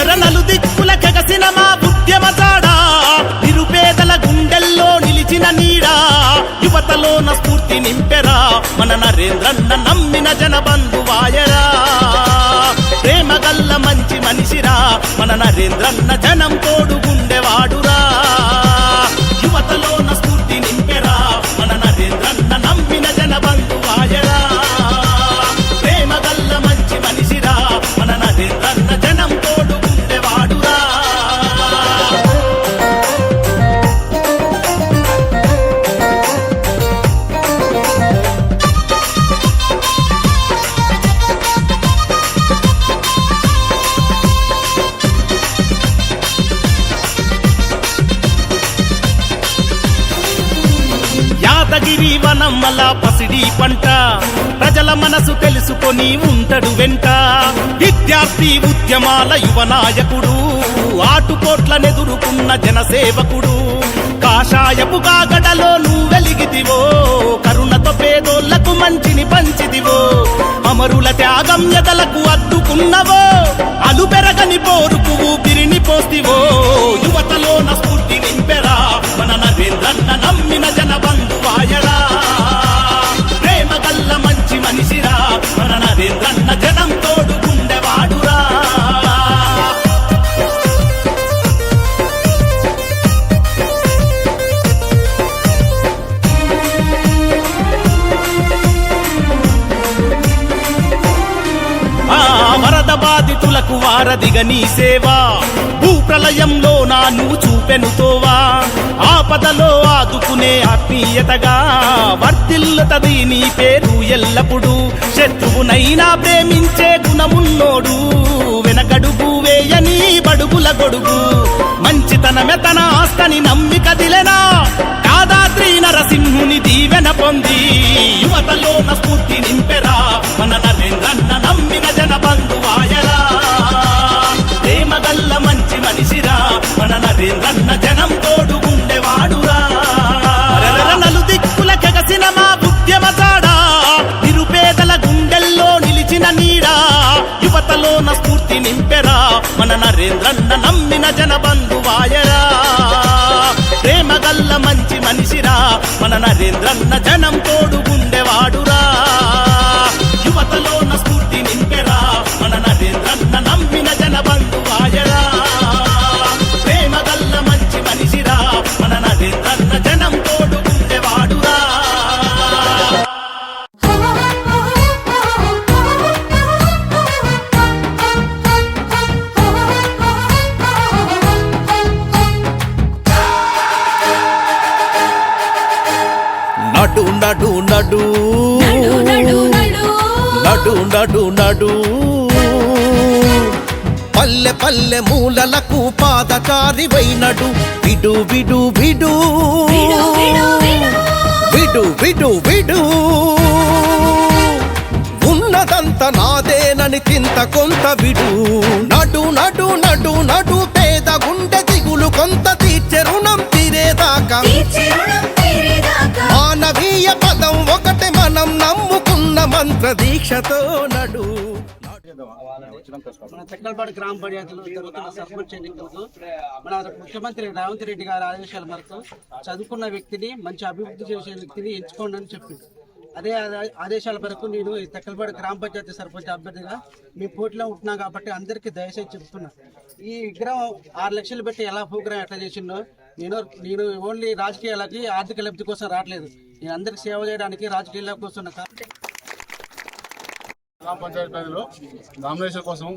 ఎర్ర నలు దిక్కుల కగసిన మా ఉద్యమ తాడా నిరుపేదల గుండెల్లో నిలిచిన నీడా? యువతలోన స్ఫూర్తి నింపెరా? మన నరేంద్రన్న నమ్మిన జన బంధువాయరా ప్రేమ గల్ల మంచి మనిషిరా? మన నరేంద్రన్న జనం తోడు గుండెవాడురా? యాదగిరి పసిడి పంట. ప్రజల మనసు తెలుసుకొని ఉంటడు వెంట. విద్యార్థి ఉద్యమాల యువ నాయకుడు. ఆటుకోట్లనెదురుకున్న జనసేవకుడు. కాషాయపు కాగడలో నువ్వు కరుణతో పేదోళ్ళకు మంచిని పంచిదివో అమరుల త్యాగం ఎదలకు అద్దుకున్నవో అలు పెరగని పోరుకు ఊపిరిని పోస్తివో. యువతలోన స్ఫూర్తి నింపెరా. మన నరేంద్రన్న నమ్మిన జనబంధువాయరా జనం ఆ వరద బాధితులకు వారధిగా నీ సేవా. భూప్రలయంలో నా నువ్వు చూపెనుతోవా ఆపదలో ఆదుకునే ఆత్మీయతగా వర్తిల్లుతది నీ పేరు ఎల్లప్పుడూ. శత్రువునైనా ప్రేమించే గుణమున్నోడు. వెనకడుగు వేయని బడుగుల గొడుగు. మంచితనమే తన ఆస్తని నమ్మి కదిలెనా? కాదాద్రి నరసింహుని దీవెన పొంది. యువతలో స్ఫూర్తి నింపెరా. నరేంద్రన్న నమ్మిన జన బంధువాయరా ప్రేమగల్ల మంచి మనిషిరా. మన నరేంద్రన్న జనం తోడు గుండెవాడురా. పాదాలకు పాదచారివైనడు. విడు విడు విడు. విడు విడు విడు. ఉన్నదంత నాదేనని చింత కొంత విడు. నడు నడు నడు నడు పేద గుండె దిగులు కొంత తీర్చే రుణం తీరేదాకా. మానవీయ పదం ఒకటి మనం నమ్ముకున్న మంత్ర దీక్షతో నడు. మన గ్రామ పంచాయతీలో జరుగుతున్న సర్పంచ్ ఎన్నికలకు మన ముఖ్యమంత్రి రేవంత్ రెడ్డి గారి ఆదేశాల మేరకు చదువుకున్న వ్యక్తిని మంచి అభివృద్ధి చేసే వ్యక్తిని ఎంచుకోండి అని చెప్పింది. అదే ఆదే- ఆదేశాల మేరకు నేను ఈ తెక్కలపాడు గ్రామ పంచాయతీ సర్పంచ్ అభ్యర్థిగా మీ పోటీలో ఉంటున్నా కాబట్టి అందరికీ దయచేసి చెప్తున్నా. ఈ విగ్రహం ఆరు లక్షలు పెట్టి ఎలా ప్రోగ్రామ్ ఎట్లా చేసిండో నేను నేను ఓన్లీ రాజకీయాలకి ఆర్థిక లబ్ధి కోసం రావట్లేదు. నేను అందరికి సేవ చేయడానికి రాజకీయాల కోసం ఉన్నా. కాబట్టి గ్రామ పంచాయతీ పరిధిలో నామినేషన్ కోసం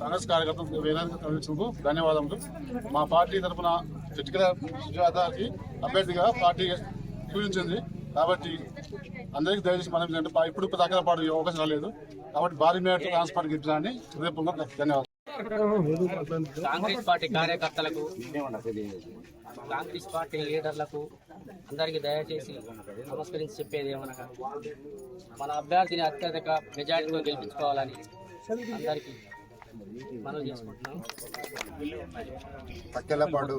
కాంగ్రెస్ కార్యకర్తలు వేదాంత తరలించినందుకు ధన్యవాదములు. మా పార్టీ తరఫున చిట్కల సుజాతకి అభ్యర్థిగా పార్టీ సూచించింది కాబట్టి అందరికీ దయచేసి మనం ఏంటంటే ఇప్పుడు దాకా పాటు అవకాశం రాలేదు. కాబట్టి భారీ మేరకు ట్రాన్స్ఫర్ గిట్టాలని హృదయపూర్వకంగా ధన్యవాదాలు. కాంగ్రెస్ పార్టీ కార్యకర్తలకు కాంగ్రెస్ పార్టీ లీడర్లకు అందరికీ దయచేసి నమస్కరించి చెప్పేది ఏమనగా మన అభ్యర్థిని అత్యధిక మెజారిటీలో గెలిపించుకోవాలని అందరికీ మనం చేసుకుంటున్నాం. పక్కెలపాడు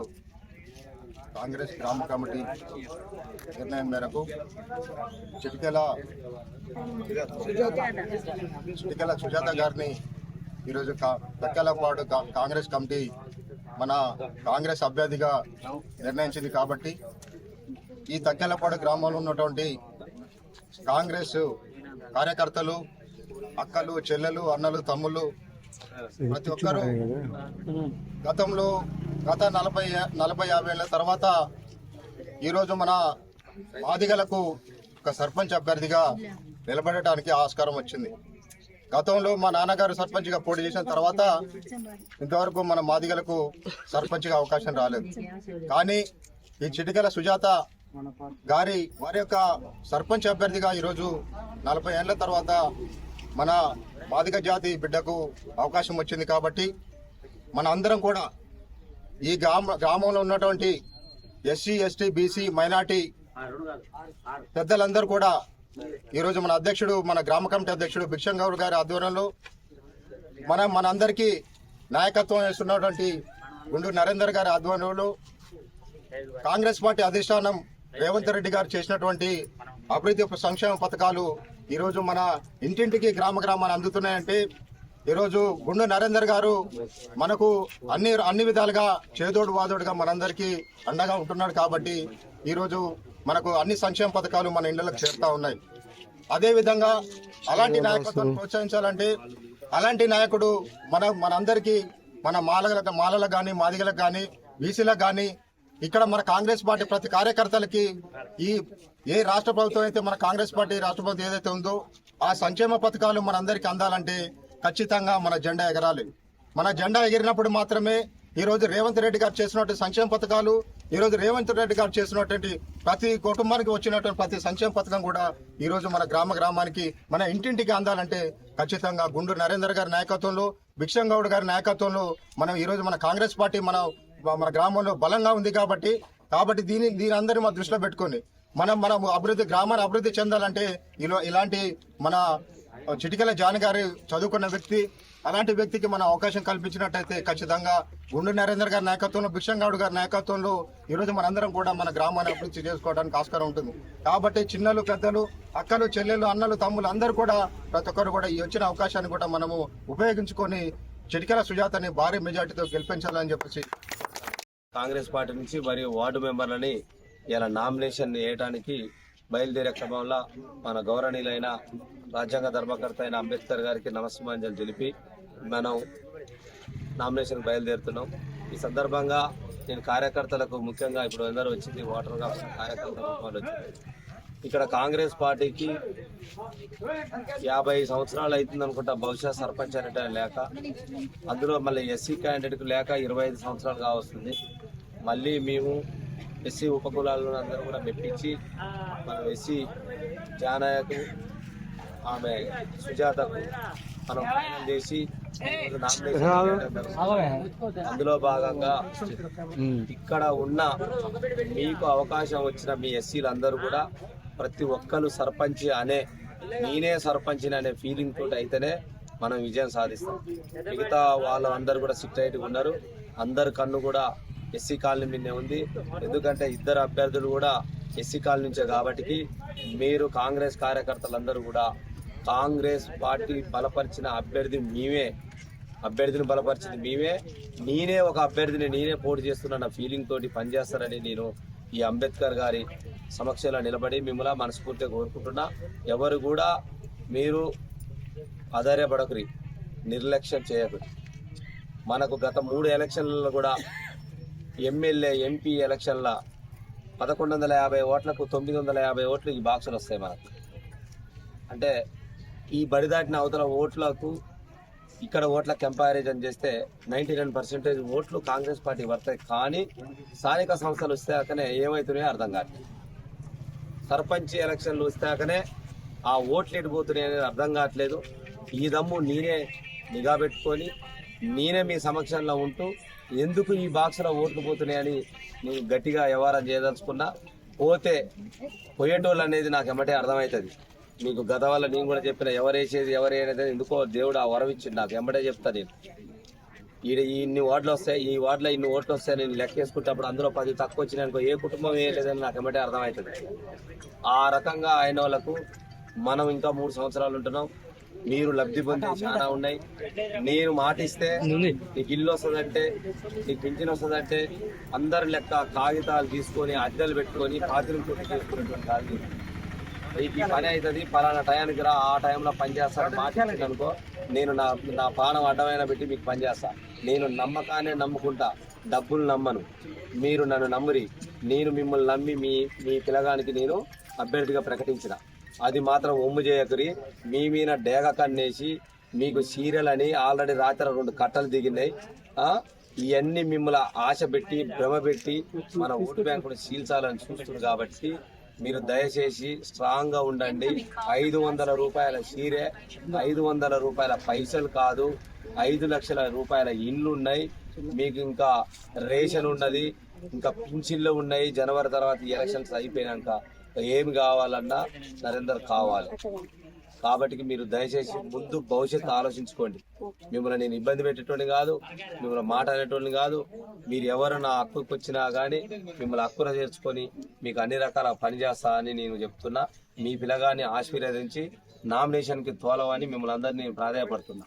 కాంగ్రెస్ గ్రామ కమిటీ నిర్ణయం మేరకు చిటికెల చిటికెల సుజాత గారిని ఈరోజు కా- కాంగ్రెస్ కమిటీ మన కాంగ్రెస్ అభ్యర్థిగా నిర్ణయించింది కాబట్టి ఈ తక్కెలపాడు గ్రామంలో ఉన్నటువంటి కాంగ్రెస్ కార్యకర్తలు అక్కలు చెల్లెలు అన్నలు తమ్ముళ్ళు ప్రతి ఒక్కరూ గతంలో గత నలభై నలభై యాభై ఏళ్ళ తర్వాత ఈరోజు మన మాదిగలకు ఒక సర్పంచ్ అభ్యర్థిగా నిలబడటానికి ఆస్కారం వచ్చింది. గతంలో మా నాన్నగారు సర్పంచ్గా పోటీ చేసిన తర్వాత ఇంతవరకు మన మాదిగలకు సర్పంచ్గా అవకాశం రాలేదు. కానీ ఈ చిటికల సుజాత గారి వారి యొక్క సర్పంచ్ అభ్యర్థిగా ఈరోజు నలభై ఏళ్ళ తర్వాత మన బాధిక జాతి బిడ్డకు అవకాశం వచ్చింది కాబట్టి మన అందరం కూడా ఈ గ్రామ గ్రామంలో ఉన్నటువంటి ఎస్సీ ఎస్టీ బీసీ మైనార్టీ పెద్దలందరూ కూడా ఈరోజు మన అధ్యక్షుడు మన గ్రామ కమిటీ అధ్యక్షుడు భిక్షం గౌడ్ గారి ఆధ్వర్యంలో మన మనందరికీ నాయకత్వం వేస్తున్నటువంటి గుండు నరేందర్ గారి ఆధ్వర్యంలో కాంగ్రెస్ పార్టీ అధిష్టానం రేవంత్ రెడ్డి గారు చేసినటువంటి అభివృద్ధి సంక్షేమ పథకాలు ఈరోజు మన ఇంటింటికి గ్రామ గ్రామాన్ని అందుతున్నాయంటే ఈరోజు గుండు నరేందర్ గారు మనకు అన్ని అన్ని విధాలుగా చేదోడు వాదోడుగా మనందరికీ అండగా ఉంటున్నాడు కాబట్టి ఈరోజు మనకు అన్ని సంక్షేమ పథకాలు మన ఇళ్ళకు చేరుతా ఉన్నాయి. అదేవిధంగా అలాంటి నాయకత్వాన్ని ప్రోత్సహించాలంటే అలాంటి నాయకుడు మన మనందరికీ మన మాలల మాలలకు కానీ మాదిగలకు కానీ బీసీలకు కానీ ఇక్కడ మన కాంగ్రెస్ పార్టీ ప్రతి కార్యకర్తలకి ఈ ఏ రాష్ట్ర ప్రభుత్వం అయితే మన కాంగ్రెస్ పార్టీ రాష్ట్ర ప్రభుత్వం ఏదైతే ఉందో ఆ సంక్షేమ పథకాలు మనందరికీ అందాలంటే ఖచ్చితంగా మన జెండా ఎగరాలి. మన జెండా ఎగిరినప్పుడు మాత్రమే ఈరోజు రేవంత్ రెడ్డి గారు చేసినటువంటి సంక్షేమ పథకాలు ఈరోజు రేవంత్ రెడ్డి గారు చేసినటువంటి ప్రతి కుటుంబానికి వచ్చినటువంటి ప్రతి సంక్షేమ పథకం కూడా ఈరోజు మన గ్రామ గ్రామానికి మన ఇంటింటికి అందాలంటే ఖచ్చితంగా గుండూరు నరేందర్ గారి నాయకత్వంలో భిక్షం గౌడ్ గారి నాయకత్వంలో మనం ఈరోజు మన కాంగ్రెస్ పార్టీ మన మన గ్రామంలో బలంగా ఉంది కాబట్టి కాబట్టి దీని దీని అందరి మన దృష్టిలో పెట్టుకొని మనం మనం అభివృద్ధి గ్రామాన్ని అభివృద్ధి చెందాలంటే ఇలా ఇలాంటి మన చిటికల జాన్ గారు చదువుకున్న వ్యక్తి అలాంటి వ్యక్తికి మనం అవకాశం కల్పించినట్టయితే ఖచ్చితంగా గుండు నరేందర్ గారి నాయకత్వంలో భిక్షంగౌడ్ గారి నాయకత్వంలో ఈరోజు మనందరం కూడా మన గ్రామాన్ని అభివృద్ధి చేసుకోవడానికి ఆస్కారం ఉంటుంది. కాబట్టి చిన్నలు పెద్దలు అక్కలు చెల్లెలు అన్నలు తమ్ములు అందరూ కూడా ప్రతి ఒక్కరు కూడా ఈ వచ్చిన అవకాశాన్ని కూడా మనము ఉపయోగించుకొని చిటికల సుజాతని భారీ మెజార్టీతో గెలిపించాలని చెప్పేసి కాంగ్రెస్ పార్టీ నుంచి మరియు వార్డు మెంబర్లని ఇలా నామినేషన్ వేయడానికి బయలుదేరే క్రమంలో మన గౌరవనీయులైన రాజ్యాంగ ధర్మకర్త అయిన అంబేద్కర్ గారికి నమస్మాంజలి తెలిపి మనం నామినేషన్ బయలుదేరుతున్నాం. ఈ సందర్భంగా నేను కార్యకర్తలకు ముఖ్యంగా ఇప్పుడు అందరూ వచ్చింది ఓటర్గా కార్యకర్తల రూపంలో వచ్చింది. ఇక్కడ కాంగ్రెస్ పార్టీకి యాభై సంవత్సరాలు అవుతుంది అనుకుంటా బహుశా సర్పంచ్ అనేట లేక. అందులో మళ్ళీ ఎస్సీ క్యాండిడేట్కు లేక ఇరవై ఐదు సంవత్సరాలు కావస్తుంది. మళ్ళీ మేము ఎస్సీ ఉపకులాలను అందరూ కూడా మెప్పించి మనం ఎస్సీ జానయ్యకు ఆమె సుజాతకు మనం ఫైనల్ చేసి అందులో భాగంగా ఇక్కడ ఉన్న మీకు అవకాశం వచ్చిన మీ ఎస్సీలు అందరూ కూడా ప్రతి ఒక్కరు సర్పంచ్ అనే నేనే సర్పంచ్ అనే ఫీలింగ్ తోటి అయితేనే మనం విజయం సాధిస్తాం. మిగతా వాళ్ళందరూ కూడా సిట్ ఉన్నారు. అందరి కన్ను కూడా ఎస్సీ కాలనీ మీదనే ఉంది. ఎందుకంటే ఇద్దరు అభ్యర్థులు కూడా ఎస్సీ కాలనీ నుంచే కాబట్టి మీరు కాంగ్రెస్ కార్యకర్తలందరూ కూడా కాంగ్రెస్ పార్టీ బలపరిచిన అభ్యర్థి మేమే అభ్యర్థిని బలపరిచింది మేమే నేనే ఒక అభ్యర్థిని నేనే పోటీ చేస్తున్న ఫీలింగ్ తోటి పనిచేస్తారని నేను ఈ అంబేద్కర్ గారి సమక్షంలో నిలబడి మిమ్మల్ని మనస్ఫూర్తిగా కోరుకుంటున్నా. ఎవరు కూడా మీరు ఆధార్యపడకురి నిర్లక్ష్యం చేయకురి. మనకు గత మూడు ఎలక్షన్లలో కూడా ఎమ్మెల్యే ఎంపీ ఎలక్షన్ల పదకొండు వందల యాభై ఓట్లకు తొమ్మిది వందల యాభై ఓట్లు ఈ బాక్సులు వస్తాయి మనకు. అంటే ఈ బడి దాటిన అవతల ఓట్లకు ఇక్కడ ఓట్ల కంపారిజన్ చేస్తే నైంటీ నైన్ పర్సెంటేజ్ ఓట్లు కాంగ్రెస్ పార్టీ పడతాయి. కానీ స్థానిక సంస్థలు వస్తాకనే ఏమవుతున్నాయో అర్థం కాదు. సర్పంచ్ ఎలక్షన్లు వస్తాకనే ఆ ఓట్లు ఎడిపోతున్నాయి అనేది అర్థం కావట్లేదు. ఈ దమ్ము నేనే నిఘా పెట్టుకొని నేనే మీ సమక్షంలో ఉంటూ ఎందుకు ఈ బాక్స్లో ఓట్లు పోతున్నాయని నేను గట్టిగా వ్యవహారం చేయదలుచుకున్నా. పోతే పోయేటోళ్ళు అనేది నాకు ఎమ్మటే అర్థమవుతుంది. మీకు గత వల్ల నేను కూడా చెప్పిన ఎవరేసేది ఎవరేనేది ఎందుకో దేవుడు ఆ వరం ఇచ్చింది నాకు ఎమ్మటే చెప్తా నేను. ఈడ ఇన్ని ఓట్లు వస్తాయి ఈ వార్డులో ఇన్ని ఓట్లు వస్తాయి నేను లెక్క లెక్కేసుకుంటప్పుడు అందులో పది తక్కువ వచ్చినాయనుకో ఏ కుటుంబం వేయలేదని నాకు ఎమ్మటే అర్థమవుతుంది. ఆ రకంగా అయిన వాళ్ళకు మనం ఇంకా మూడు సంవత్సరాలు ఉంటున్నాం. మీరు లబ్ధి పొందే చాలా ఉన్నాయి. నేను మాటిస్తే నీకు ఇల్లు వస్తుందంటే నీకు పింఛన్ వస్తుందంటే అందరి లెక్క కాగితాలు తీసుకొని అద్దెలు పెట్టుకొని పాత్రలు చేసుకునేటువంటి నీకు ఈ పని అవుతుంది పలానా టయానికి రా ఆ టైంలో పని చేస్తాను మాట్లాడింది అనుకో నేను నా నా ప్రాణం అడ్డమైన పెట్టి మీకు పని చేస్తా. నేను నమ్మకాన్ని నమ్ముకుంటా డబ్బులు నమ్మను. మీరు నన్ను నమ్మురి. నేను మిమ్మల్ని నమ్మి మీ మీ పిల్లగానికి నేను అభ్యర్థిగా ప్రకటించిన. అది మాత్రం ఒమ్ము చేయకరి. మీ మీద డేగ కన్నేసి మీకు సీరియల్ అని ఆల్రెడీ రాత్రి రెండు కట్టలు దిగినాయి. ఇవన్నీ మిమ్మల్ని ఆశ పెట్టి భ్రమ పెట్టి మన ఓటు బ్యాంకును చీల్చాలని చూస్తుంది కాబట్టి మీరు దయచేసి స్ట్రాంగ్గా ఉండండి. ఐదు వందల రూపాయల సీరే ఐదు వందల రూపాయల పైసలు కాదు ఐదు లక్షల రూపాయల ఇండ్లు ఉన్నాయి. మీకు ఇంకా రేషన్ ఉన్నది ఇంకా పింఛన్లు ఉన్నాయి. జనవరి తర్వాత ఎలక్షన్స్ అయిపోయినాక ఏమి కావాలన్నా నరేందర్ కావాలి. కాబట్టి మీరు దయచేసి ముందు భవిష్యత్తు ఆలోచించుకోండి. మిమ్మల్ని నేను ఇబ్బంది పెట్టేటోని కాదు మిమ్మల్ని మాట అనేటోని కాదు మీరు ఎవరు నా హక్కుకు వచ్చినా కానీ మిమ్మల్ని హక్కున చేర్చుకొని మీకు అన్ని రకాల పని చేస్తా అని నేను చెప్తున్నా. మీ పిల్లగాన్ని ఆశీర్వదించి నామినేషన్కి తోలవని మిమ్మల్ని అందరినీ ప్రాధాయపడుతున్నా.